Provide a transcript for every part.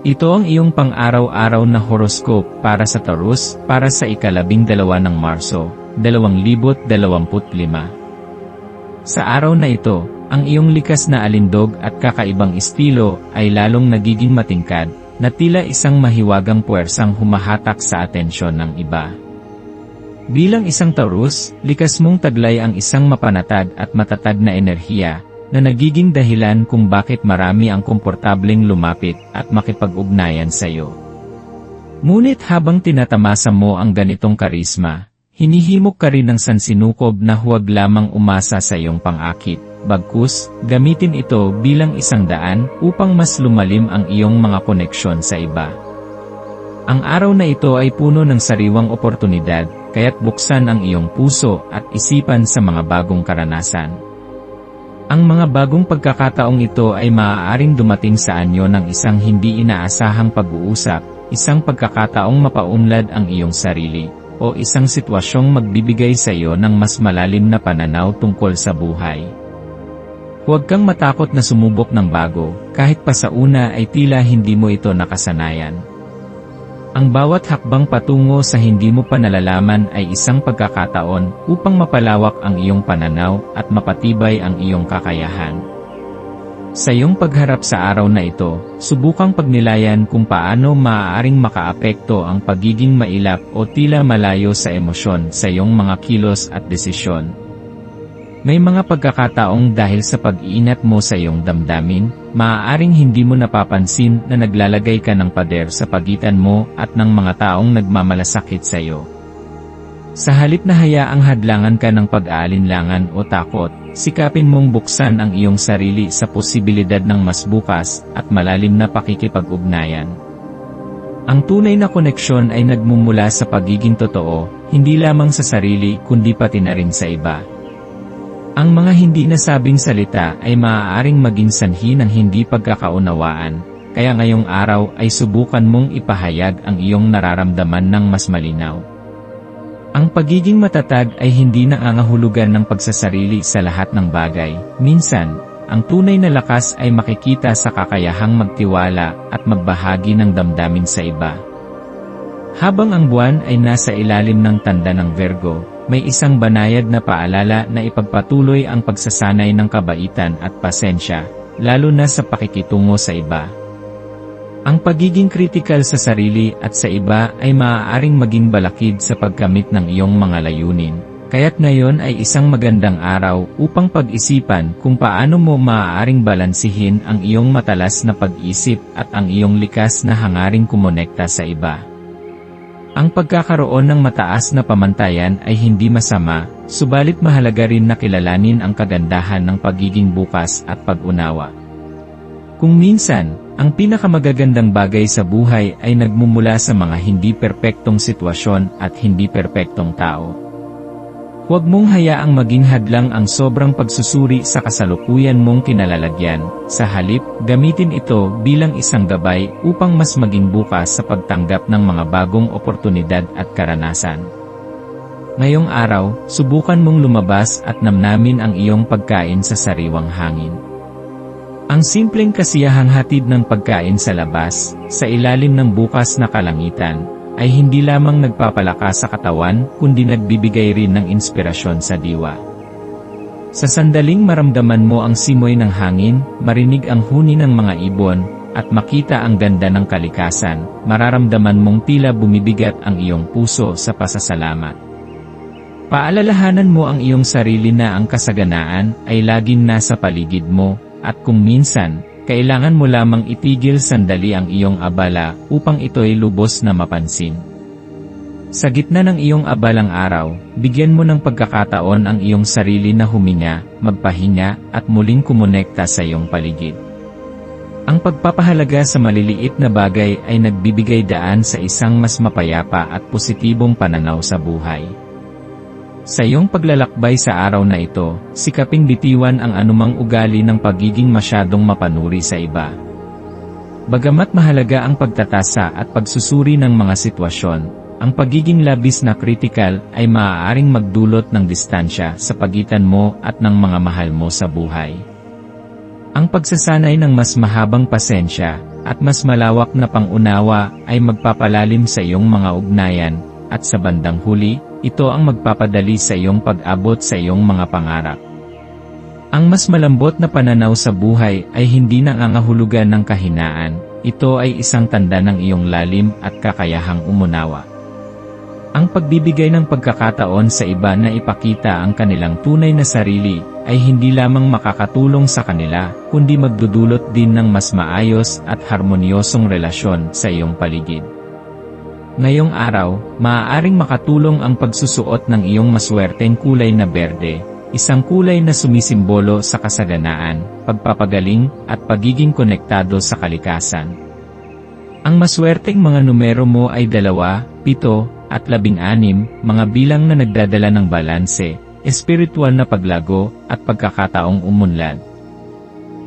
Ito ang iyong pang-araw-araw na horoscope para sa Taurus para sa ikalabing dalawa ng Marso, 2025. Sa araw na ito, ang iyong likas na alindog at kakaibang estilo ay lalong nagiging matingkad, na tila isang mahiwagang puwersang humahatak sa atensyon ng iba. Bilang isang Taurus, likas mong taglay ang isang mapanatag at matatag na enerhiya, na nagiging dahilan kung bakit marami ang komportableng lumapit at makipag-ugnayan sa iyo. Ngunit habang tinatamasa mo ang ganitong karisma, hinihimok ka rin ng sansinukob na huwag lamang umasa sa iyong pangakit, bagkus, gamitin ito bilang isang daan upang mas lumalim ang iyong mga koneksyon sa iba. Ang araw na ito ay puno ng sariwang oportunidad, kaya't buksan ang iyong puso at isipan sa mga bagong karanasan. Ang mga bagong pagkakataong ito ay maaaring dumating sa anyo ng isang hindi inaasahang pag-uusap, isang pagkakataong mapaunlad ang iyong sarili, o isang sitwasyong magbibigay sa iyo ng mas malalim na pananaw tungkol sa buhay. Huwag kang matakot na sumubok ng bago, kahit pa sa una ay tila hindi mo ito nakasanayan. Ang bawat hakbang patungo sa hindi mo pa nalalaman ay isang pagkakataon upang mapalawak ang iyong pananaw at mapatibay ang iyong kakayahan. Sa iyong pagharap sa araw na ito, subukang pagnilayan kung paano maaaring makaapekto ang pagiging mailap o tila malayo sa emosyon sa iyong mga kilos at desisyon. May mga pagkakataong dahil sa pag-iinat mo sa iyong damdamin, maaaring hindi mo napapansin na naglalagay ka ng pader sa pagitan mo at ng mga taong nagmamalasakit sa iyo. Sa halip na hayaang hadlangan ka ng pag-aalinlangan o takot, sikapin mong buksan ang iyong sarili sa posibilidad ng mas bukas at malalim na pakikipag-ugnayan. Ang tunay na koneksyon ay nagmumula sa pagiging totoo, hindi lamang sa sarili kundi pati na rin sa iba. Ang mga hindi nasabing salita ay maaaring maging sanhi ng hindi pagkakaunawaan, kaya ngayong araw ay subukan mong ipahayag ang iyong nararamdaman ng mas malinaw. Ang pagiging matatag ay hindi nangangahulugan ng pagsasarili sa lahat ng bagay. Minsan, ang tunay na lakas ay makikita sa kakayahang magtiwala at magbahagi ng damdamin sa iba. Habang ang buwan ay nasa ilalim ng tanda ng Virgo, may isang banayad na paalala na ipagpatuloy ang pagsasanay ng kabaitan at pasensya, lalo na sa pakikitungo sa iba. Ang pagiging kritikal sa sarili at sa iba ay maaaring maging balakid sa pagkamit ng iyong mga layunin. Kaya't ngayon ay isang magandang araw upang pag-isipan kung paano mo maaaring balansihin ang iyong matalas na pag-isip at ang iyong likas na hangaring kumonekta sa iba. Ang pagkakaroon ng mataas na pamantayan ay hindi masama, subalit mahalaga rin na kilalanin ang kagandahan ng pagiging bukas at pag-unawa. Kung minsan, ang pinakamagagandang bagay sa buhay ay nagmumula sa mga hindi perpektong sitwasyon at hindi perpektong tao. Huwag mong hayaang maging hadlang ang sobrang pagsusuri sa kasalukuyan mong kinalalagyan. Sa halip, gamitin ito bilang isang gabay upang mas maging bukas sa pagtanggap ng mga bagong oportunidad at karanasan. Ngayong araw, subukan mong lumabas at namnamin ang iyong pagkain sa sariwang hangin. Ang simpleng kasiyahang hatid ng pagkain sa labas, sa ilalim ng bukas na kalangitan, ay hindi lamang nagpapalakas sa katawan, kundi nagbibigay rin ng inspirasyon sa diwa. Sa sandaling maramdaman mo ang simoy ng hangin, marinig ang huni ng mga ibon, at makita ang ganda ng kalikasan, mararamdaman mong tila bumibigat ang iyong puso sa pasasalamat. Paalalahanan mo ang iyong sarili na ang kasaganaan ay laging nasa paligid mo, at kung minsan, kailangan mo lamang itigil sandali ang iyong abala upang ito'y lubos na mapansin. Sa gitna ng iyong abalang araw, bigyan mo ng pagkakataon ang iyong sarili na huminga, magpahinga, at muling kumonekta sa iyong paligid. Ang pagpapahalaga sa maliliit na bagay ay nagbibigay daan sa isang mas mapayapa at positibong pananaw sa buhay. Sa iyong paglalakbay sa araw na ito, sikaping bitiwan ang anumang ugali ng pagiging masyadong mapanuri sa iba. Bagamat mahalaga ang pagtatasa at pagsusuri ng mga sitwasyon, ang pagiging labis na kritikal ay maaaring magdulot ng distansya sa pagitan mo at ng mga mahal mo sa buhay. Ang pagsasanay ng mas mahabang pasensya at mas malawak na pangunawa ay magpapalalim sa iyong mga ugnayan, at sa bandang huli, ito ang magpapadali sa iyong pag-abot sa iyong mga pangarap. Ang mas malambot na pananaw sa buhay ay hindi nangangahulugan ng kahinaan, ito ay isang tanda ng iyong lalim at kakayahang umunawa. Ang pagbibigay ng pagkakataon sa iba na ipakita ang kanilang tunay na sarili, ay hindi lamang makakatulong sa kanila, kundi magdudulot din ng mas maayos at harmonyosong relasyon sa iyong paligid. Ngayong araw, maaaring makatulong ang pagsusuot ng iyong maswerteng kulay na berde, isang kulay na sumisimbolo sa kasaganaan, pagpapagaling, at pagiging konektado sa kalikasan. Ang maswerteng mga numero mo ay dalawa, pito, at labing-anim, mga bilang na nagdadala ng balanse, espiritual na paglago, at pagkakataong umunlad.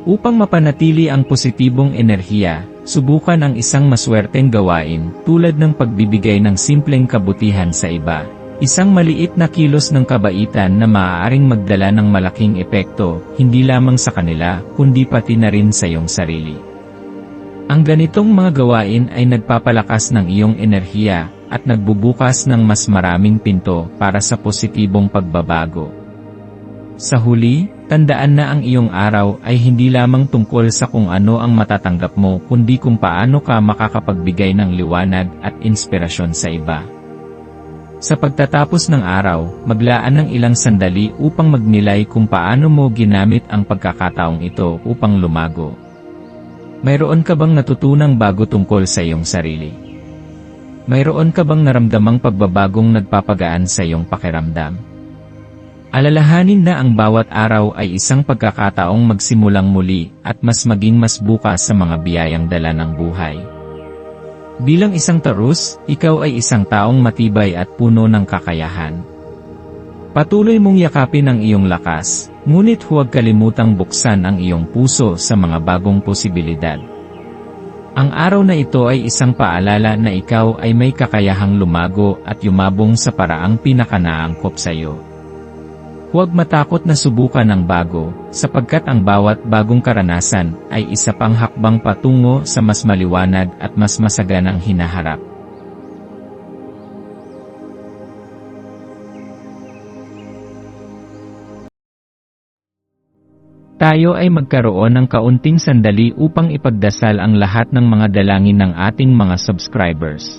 Upang mapanatili ang positibong enerhiya, subukan ang isang maswerteng gawain, tulad ng pagbibigay ng simpleng kabutihan sa iba. Isang maliit na kilos ng kabaitan na maaaring magdala ng malaking epekto, hindi lamang sa kanila, kundi pati na rin sa iyong sarili. Ang ganitong mga gawain ay nagpapalakas ng iyong enerhiya, at nagbubukas ng mas maraming pinto para sa positibong pagbabago. Sa huli, tandaan na ang iyong araw ay hindi lamang tungkol sa kung ano ang matatanggap mo kundi kung paano ka makakapagbigay ng liwanag at inspirasyon sa iba. Sa pagtatapos ng araw, maglaan ng ilang sandali upang magnilay kung paano mo ginamit ang pagkakataong ito upang lumago. Mayroon ka bang natutunang bago tungkol sa iyong sarili? Mayroon ka bang naramdamang pagbabagong nagpapagaan sa iyong pakiramdam? Alalahanin na ang bawat araw ay isang pagkakataong magsimulang muli at mas maging mas bukas sa mga biyayang dala ng buhay. Bilang isang tarus, ikaw ay isang taong matibay at puno ng kakayahan. Patuloy mong yakapin ang iyong lakas, ngunit huwag kalimutang buksan ang iyong puso sa mga bagong posibilidad. Ang araw na ito ay isang paalala na ikaw ay may kakayahang lumago at yumabong sa paraang pinakanaangkop sa iyo. Huwag matakot na subukan ang bago, sapagkat ang bawat bagong karanasan ay isa pang hakbang patungo sa mas maliwanag at mas masaganang hinaharap. Tayo ay magkaroon ng kaunting sandali upang ipagdasal ang lahat ng mga dalangin ng ating mga subscribers,